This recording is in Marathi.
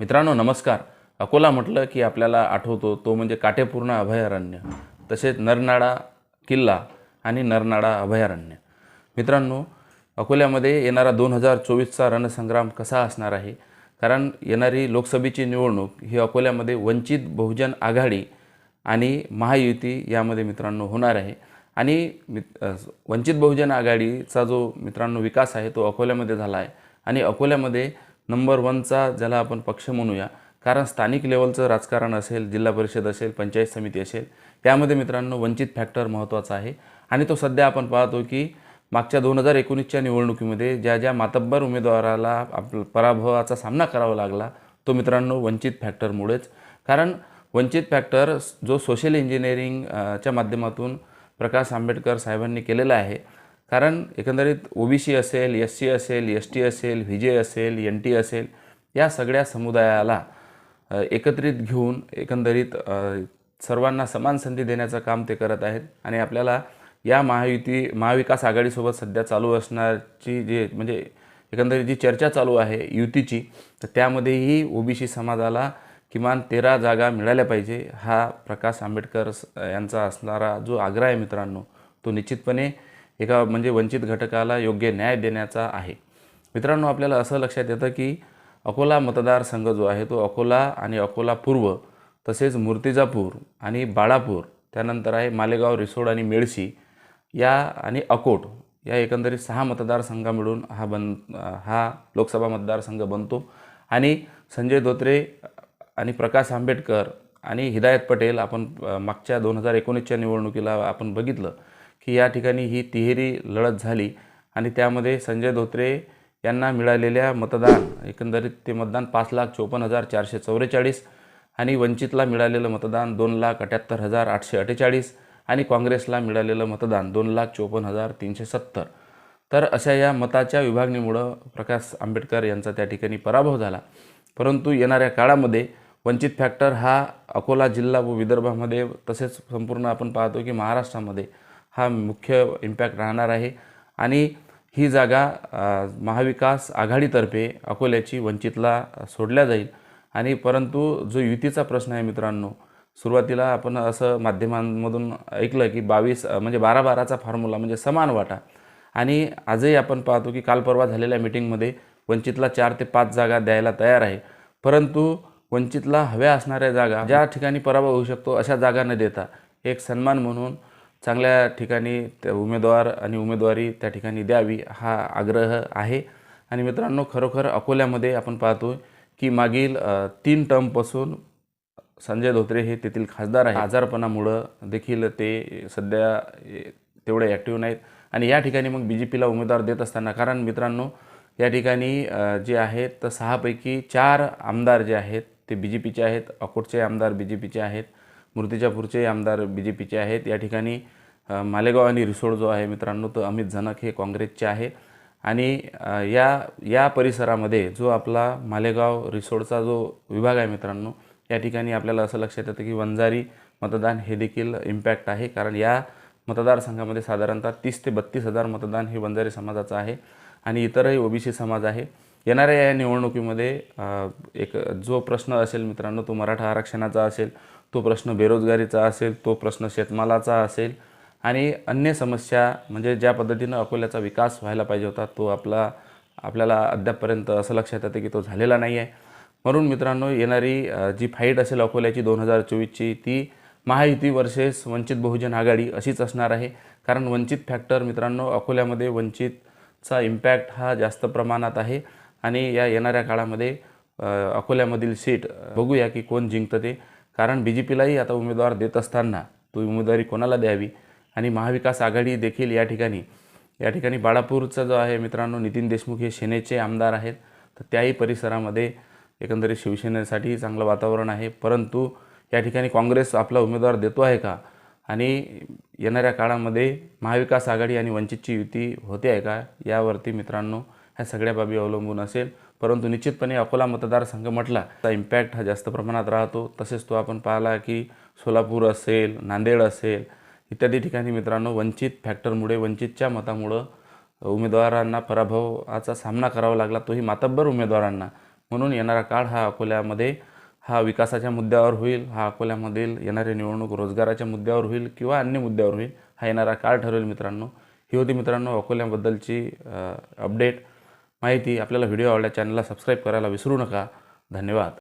मित्रांनो नमस्कार. अकोला म्हटलं की आपल्याला आठवतो तो म्हणजे काटेपूर्ण अभयारण्य. तसेच नरनाळा किल्ला आणि नरनाळा अभयारण्य. मित्रांनो अकोल्यामध्ये येणारा दोन हजार चोवीसचा रणसंग्राम कसा असणार आहे? कारण येणारी लोकसभेची निवडणूक ही अकोल्यामध्ये वंचित बहुजन आघाडी आणि महायुती यामध्ये मित्रांनो होणार आहे. आणि मित वंचित बहुजन आघाडीचा जो मित्रांनो विकास आहे तो अकोल्यामध्ये झाला आहे. आणि अकोल्यामध्ये नंबर वनचा ज्याला आपण पक्ष म्हणूया कारण स्थानिक लेवलचं राजकारण असेल जिल्हा परिषद असेल पंचायत समिती असेल त्यामध्ये मित्रांनो वंचित फॅक्टर महत्त्वाचा आहे. आणि तो सध्या आपण पाहतो की मागच्या दोन हजार एकोणीसच्या निवडणुकीमध्ये ज्या ज्या मातब्बर उमेदवाराला आप पराभवाचा सामना करावा लागला तो मित्रांनो वंचित फॅक्टरमुळेच. कारण वंचित फॅक्टर जो सोशल इंजिनिअरिंग च्या माध्यमातून प्रकाश आंबेडकर साहेबांनी केलेला आहे कारण एकंदरीत ओबीसी असेल एस सी असेल एस टी असेल व्ही जे असेल एन टी असेल या सगळ्या समुदायाला एकत्रित घेऊन एकंदरीत सर्वांना समान संधी देण्याचं काम ते करत आहेत. आणि आपल्याला या महायुती महाविकास आघाडीसोबत सध्या चालू असणारची जे म्हणजे एकंदरीत जी चर्चा चालू आहे युतीची तर त्यामध्येही ओबीसी समाजाला किमान तेरा जागा मिळाल्या पाहिजे हा प्रकाश आंबेडकर यांचा असणारा जो आग्रह आहे मित्रांनो तो निश्चितपणे एका म्हणजे वंचित घटकाला योग्य न्याय देण्याचा आहे. मित्रांनो आपल्याला असं लक्षात येतं की अकोला मतदारसंघ जो आहे तो अकोला आणि अकोला पूर्व तसेच मूर्तिजापूर आणि बाळापूर त्यानंतर आहे मालेगाव रिसोड आणि मेळशी या आणि अकोट या एकंदरीत सहा मतदारसंघ मिळून हा बन हा लोकसभा मतदारसंघ बनतो. आणि संजय धोत्रे आणि प्रकाश आंबेडकर आणि हिदायत पटेल आपण मागच्या दोन हजार एकोणीसच्या निवडणुकीला आपण बघितलं की या ठिकाणी ही तिहेरी लढत झाली आणि त्यामध्ये संजय धोत्रे यांना मिळालेल्या मतदान एकंदरीत ते मतदान पाच लाख चोपन्न हजार चारशे चौवेचाळीस आणि वंचितला मिळालेलं मतदान दोन लाख अठ्याहत्तर हजार आठशे अठ्ठेचाळीस आणि काँग्रेसला मिळालेलं मतदान दोन लाख चोपन्न हजार तीनशे सत्तर. तर अशा या मताच्या विभागणीमुळं प्रकाश आंबेडकर यांचा त्या ठिकाणी पराभव झाला. परंतु येणाऱ्या काळामध्ये वंचित फॅक्टर हा अकोला जिल्हा व विदर्भामध्ये तसेच संपूर्ण आपण पाहतो की महाराष्ट्रामध्ये हा मुख्य इम्पॅक्ट राहणार आहे. आणि ही जागा महाविकास आघाडीतर्फे अकोल्याची वंचितला सोडल्या जाईल. आणि परंतु जो युतीचा प्रश्न आहे मित्रांनो सुरुवातीला आपण असं माध्यमांमधून ऐकलं की बावीस म्हणजे बारा बाराचा फॉर्म्युला म्हणजे समान वाटा. आणि आजही आपण पाहतो की काल परवा झालेल्या मिटिंगमध्ये वंचितला चार ते पाच जागा द्यायला तयार आहे. परंतु वंचितला हव्या असणाऱ्या जागा ज्या ठिकाणी पराभव होऊ शकतो अशा जागा न देता एक सन्मान म्हणून चांगल्या ठिकाणी त्या उमेदवार आणि उमेदवारी त्या ठिकाणी द्यावी हा आग्रह आहे. आणि मित्रांनो खरोखर अकोल्यामध्ये आपण पाहतो की मागील तीन टर्मपासून संजय धोत्रे हे तेथील खासदार आहे आजारपणामुळं देखील ते सध्या तेवढे ॲक्टिव्ह नाहीत. आणि या ठिकाणी मग बी जे पीला उमेदवार देत असताना कारण मित्रांनो या ठिकाणी जे आहेत तर सहापैकी चार आमदार जे आहेत ते बी जे पीचे आहेत. अकोटचे आमदार बी जे पीचे आहेत. मूर्तिजापूरचे आमदार बी जे पीचे आहेत. या ठिकाणी मालेगाव आणि रिसोड जो आहे मित्रांनो तो अमित झनक हे काँग्रेसचे आहे आणि या या परिसरामध्ये जो आपला मालेगाव रिसोडचा जो विभाग आहे मित्रांनो या ठिकाणी आपल्याला असं लक्षात येतं की वंजारी मतदान हे देखील इम्पॅक्ट आहे. कारण या मतदारसंघामध्ये साधारणतः तीस ते बत्तीस हजार मतदान हे वंजारी समाजाचं आहे आणि इतरही ओबीसी समाज आहे. येणाऱ्या या निवडणुकीमध्ये एक जो प्रश्न असेल मित्रांनो तो मराठा आरक्षणाचा असेल तो प्रश्न बेरोजगारीचा असेल तो प्रश्न शेतमालाचा असेल आणि अन्य समस्या म्हणजे ज्या पद्धतीनं अकोल्याचा विकास व्हायला पाहिजे होता तो आपला आपल्याला अद्यापपर्यंत असं लक्षात येतं की तो झालेला नाही आहे म्हणून मित्रांनो येणारी जी फाईट असेल अकोल्याची दोन हजार चोवीसची ती महायुती वर्सेस वंचित बहुजन आघाडी अशीच असणार आहे. कारण वंचित फॅक्टर मित्रांनो अकोल्यामध्ये वंचितचा इम्पॅक्ट हा जास्त प्रमाणात आहे. आणि या येणाऱ्या काळामध्ये अकोल्यामधील सीट बघूया की कोण जिंकतं ते. कारण बी जे पीलाही आता उमेदवार देत असताना तो उमेदवारी कोणाला द्यावी? आणि महाविकास आघाडी देखील या ठिकाणी या ठिकाणी बाळापूरचा जो आहे मित्रांनो नितीन देशमुख हे सेनेचे आमदार आहेत. तर त्याही परिसरामध्ये एकंदरीत शिवसेनेसाठी चांगलं वातावरण आहे. परंतु या ठिकाणी काँग्रेस आपला उमेदवार देतो आहे का? आणि येणाऱ्या काळामध्ये महाविकास आघाडी आणि वंचितची युती होते आहे का? यावरती मित्रांनो ह्या सगळ्या बाबी अवलंबून असेल. परंतु निश्चितपणे अकोला मतदारसंघ म्हटला तर इम्पॅक्ट हा जास्त प्रमाणात राहतो. तसेच तो आपण पाहिला की सोलापूर असेल नांदेड असेल इत्यादी ठिकाणी मित्रांनो वंचित फॅक्टरमुळे वंचितच्या मतामुळं उमेदवारांना पराभवाचा सामना करावा लागला. तोही मातब्बर उमेदवारांना. म्हणून येणारा काळ हा अकोल्यामध्ये हा विकासाच्या मुद्द्यावर होईल हा अकोल्यामधील येणारी निवडणूक रोजगाराच्या मुद्द्यावर होईल किंवा अन्य मुद्द्यावर होईल हा येणारा काळ ठरवेल मित्रांनो. ही होती मित्रांनो अकोल्याबद्दलची अपडेट माहिती. आपल्याला व्हिडिओ आवडल्या चॅनलला सबस्क्राईब करायला विसरू नका. धन्यवाद.